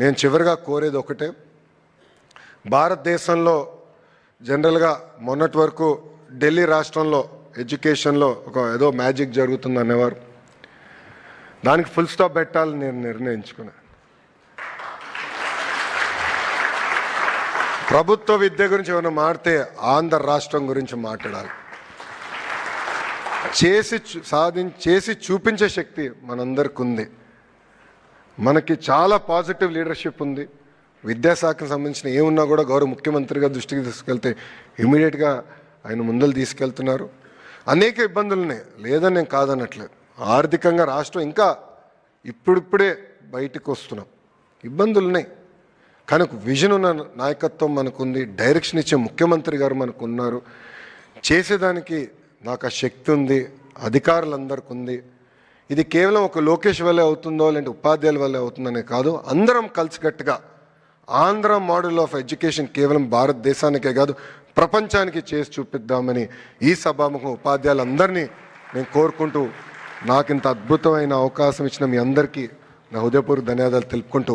నేను చివరిగా కోరేది ఒకటే. భారతదేశంలో జనరల్గా మొన్నటి వరకు ఢిల్లీ రాష్ట్రంలో ఎడ్యుకేషన్లో ఒక ఏదో మ్యాజిక్ జరుగుతుంది అనేవారు దానికి ఫుల్ స్టాప్ పెట్టాలని నేను నిర్ణయించుకున్నాను ప్రభుత్వ విద్య గురించి ఏమైనా మాడితే ఆంధ్ర రాష్ట్రం గురించి మాట్లాడాలి. చేసి సాధించి చేసి చూపించే శక్తి మనందరికి ఉంది మనకి చాలా పాజిటివ్ లీడర్షిప్ ఉంది. విద్యాశాఖకు సంబంధించిన ఏమున్నా కూడా గౌరవ ముఖ్యమంత్రిగా దృష్టికి తీసుకెళ్తే ఇమీడియట్గా ఆయన ముందలు తీసుకెళ్తున్నారు. అనేక ఇబ్బందులు ఉన్నాయి. లేదని నేను కాదనట్లేదు. ఆర్థికంగా రాష్ట్రం ఇంకా ఇప్పుడిప్పుడే బయటకు వస్తున్నాం. ఇబ్బందులు ఉన్నాయి. కానీ ఒక విజన్ ఉన్న నాయకత్వం మనకుంది. డైరెక్షన్ ఇచ్చే ముఖ్యమంత్రి గారు మనకు ఉన్నారు చేసేదానికి నాకు ఆ శక్తి ఉంది. అధికారులందరికీ ఉంది ఇది కేవలం ఒక లోకేష్ వల్లే అవుతుందో లేదంటే ఉపాధ్యాయుల వల్లే అవుతుందనే కాదు. అందరం కలిసికట్టుగా ఆంధ్ర మోడల్ ఆఫ్ ఎడ్యుకేషన్ కేవలం భారతదేశానికే కాదు ప్రపంచానికి చేసి చూపిద్దామని ఈ సభాముఖం ఉపాధ్యాయులందరినీ నేను కోరుకుంటూ నాకు ఇంత అద్భుతమైన అవకాశం ఇచ్చిన మీ అందరికీ నా హృదయపూర్వక ధన్యవాదాలు తెలుపుకుంటూ